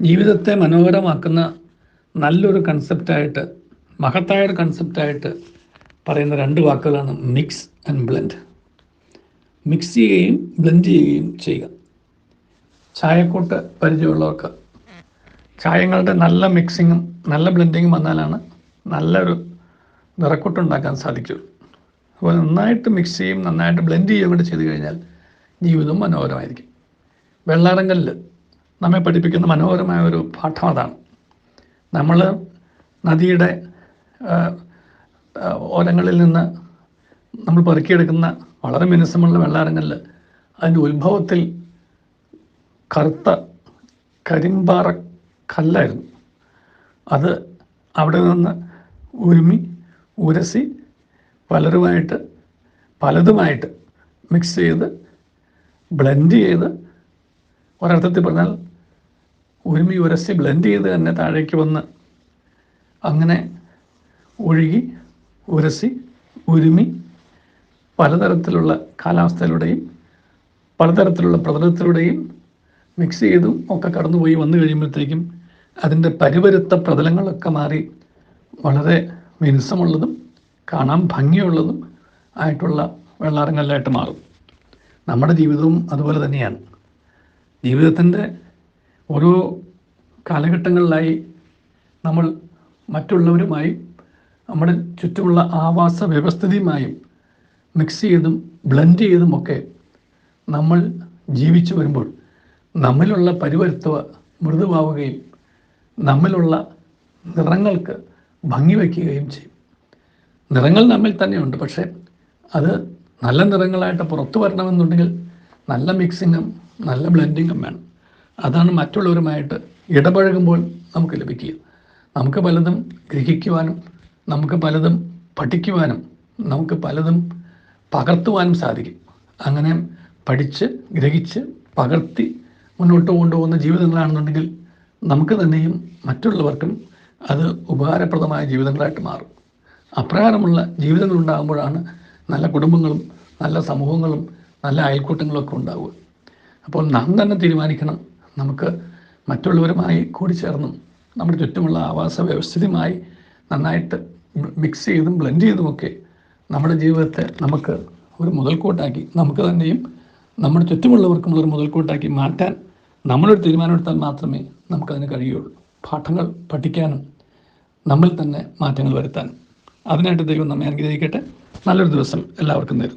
ജീവിതത്തെ മനോഹരമാക്കുന്ന നല്ലൊരു കൺസെപ്റ്റായിട്ട് മഹത്തായ ഒരു കൺസെപ്റ്റായിട്ട് പറയുന്ന രണ്ട് വാക്കുകളാണ് മിക്സ് ആൻഡ് ബ്ലെൻഡ് മിക്സ് ചെയ്യുകയും ബ്ലെൻഡ് ചെയ്യുകയും ചെയ്യുക. ചായക്കൂട്ട് പരിചയമുള്ളവർക്ക് ചായങ്ങളുടെ നല്ല മിക്സിങ്ങും നല്ല ബ്ലെൻഡിങ്ങും വന്നാലാണ് നല്ലൊരു നിറക്കൂട്ടുണ്ടാക്കാൻ സാധിക്കുള്ളൂ അപ്പോൾ നന്നായിട്ട് മിക്സ് ചെയ്യും നന്നായിട്ട് ബ്ലെൻഡ് ചെയ്യുകയും കൂടെ ചെയ്ത് കഴിഞ്ഞാൽ ജീവിതം മനോഹരമായിരിക്കും. വെള്ളാരങ്കല്ല് നമ്മെ പഠിപ്പിക്കുന്ന മനോഹരമായ ഒരു പാഠം അതാണ്. നമ്മൾ നദിയുടെ ഓരങ്ങളിൽ നിന്ന് നമ്മൾ പെറുക്കിയെടുക്കുന്ന വളരെ മിനുസമുള്ള വെള്ളാരങ്ങളിൽ അതിന്റെ ഉത്ഭവത്തിൽ കറുത്ത കരിമ്പാറ കല്ലായിരുന്നു. അത് അവിടെ നിന്ന് ഉരുമി ഉരസി പലരുമായിട്ട് പലതുമായിട്ട് മിക്സ് ചെയ്ത് ബ്ലെൻഡ് ചെയ്ത് ഒരർത്ഥത്തിൽ പറഞ്ഞാൽ ഉരുമി ഉരസി ബ്ലെൻഡ് ചെയ്ത് തന്നെ താഴേക്ക് വന്ന് അങ്ങനെ ഒഴുകി ഉരസി ഉരുമി പലതരത്തിലുള്ള കാലാവസ്ഥയിലൂടെയും പലതരത്തിലുള്ള പ്രതലത്തിലൂടെയും മിക്സ് ചെയ്തും ഒക്കെ കടന്നുപോയി വന്നു കഴിയുമ്പോഴത്തേക്കും അതിന്റെ പരിവരുത്ത പ്രതലങ്ങളൊക്കെ മാറി വളരെ മിനുസമുള്ളതും കാണാൻ ഭംഗിയുള്ളതും ആയിട്ടുള്ള വെള്ളാരങ്ങളിലായിട്ട് മാറും. നമ്മുടെ ജീവിതവും അതുപോലെ തന്നെയാണ്. ജീവിതത്തിന്റെ ഓരോ കാലഘട്ടങ്ങളിലായി നമ്മൾ മറ്റുള്ളവരുമായി നമ്മുടെ ചുറ്റുമുള്ള ആവാസ വ്യവസ്ഥിതിയുമായും മിക്സ് ചെയ്തും ബ്ലെൻഡ് ചെയ്തും ഒക്കെ നമ്മൾ ജീവിച്ചു വരുമ്പോൾ നമ്മിലുള്ള പരിവരുത്തവ മൃദുവാവുകയും നമ്മിലുള്ള നിറങ്ങൾക്ക് ഭംഗി വയ്ക്കുകയും ചെയ്യും. നിറങ്ങൾ നമ്മിൽ തന്നെയുണ്ട്. പക്ഷേ അത് നല്ല നിറങ്ങളായിട്ട് പുറത്തു വരണമെന്നുണ്ടെങ്കിൽ നല്ല മിക്സിങ്ങും നല്ല ബ്ലെൻഡിങ്ങും വേണം. അതാണ് മറ്റുള്ളവരുമായിട്ട് ഇടപഴകുമ്പോൾ നമുക്ക് ലഭിക്കുക. നമുക്ക് പലതും ഗ്രഹിക്കുവാനും നമുക്ക് പലതും പഠിക്കുവാനും നമുക്ക് പലതും പകർത്തുവാനും സാധിക്കും. അങ്ങനെ പഠിച്ച് ഗ്രഹിച്ച് പകർത്തി മുന്നോട്ട് കൊണ്ടുപോകുന്ന ജീവിതങ്ങളാണെന്നുണ്ടെങ്കിൽ നമുക്ക് തന്നെയും മറ്റുള്ളവർക്കും അത് ഉപകാരപ്രദമായ ജീവിതങ്ങളായിട്ട് മാറും. അപ്രകാരമുള്ള ജീവിതങ്ങൾ ഉണ്ടാകുമ്പോഴാണ് നല്ല കുടുംബങ്ങളും നല്ല സമൂഹങ്ങളും നല്ല അയൽക്കൂട്ടങ്ങളും ഒക്കെ ഉണ്ടാവുക. അപ്പോൾ നാം തന്നെ തീരുമാനിക്കണം. നമുക്ക് മറ്റുള്ളവരുമായി കൂടിച്ചേർന്നും നമ്മുടെ ചുറ്റുമുള്ള ആവാസ വ്യവസ്ഥിതിയുമായി നന്നായിട്ട് മിക്സ് ചെയ്തും ബ്ലെൻഡ് ചെയ്തുമൊക്കെ നമ്മുടെ ജീവിതത്തെ നമുക്ക് ഒരു മുതൽക്കൂട്ടാക്കി നമുക്ക് തന്നെയും നമ്മുടെ ചുറ്റുമുള്ളവർക്കുമുള്ള ഒരു മുതൽക്കൂട്ടാക്കി മാറ്റാൻ നമ്മളൊരു തീരുമാനമെടുത്താൽ മാത്രമേ നമുക്കതിന് കഴിയുള്ളൂ. പാഠങ്ങൾ പഠിക്കാനും നമ്മൾ തന്നെ മാറ്റങ്ങൾ വരുത്താനും. അതിനായിട്ട് ദൈവം നമ്മെ അനുഗ്രഹിക്കട്ടെ. നല്ലൊരു ദിവസം എല്ലാവർക്കും നേരും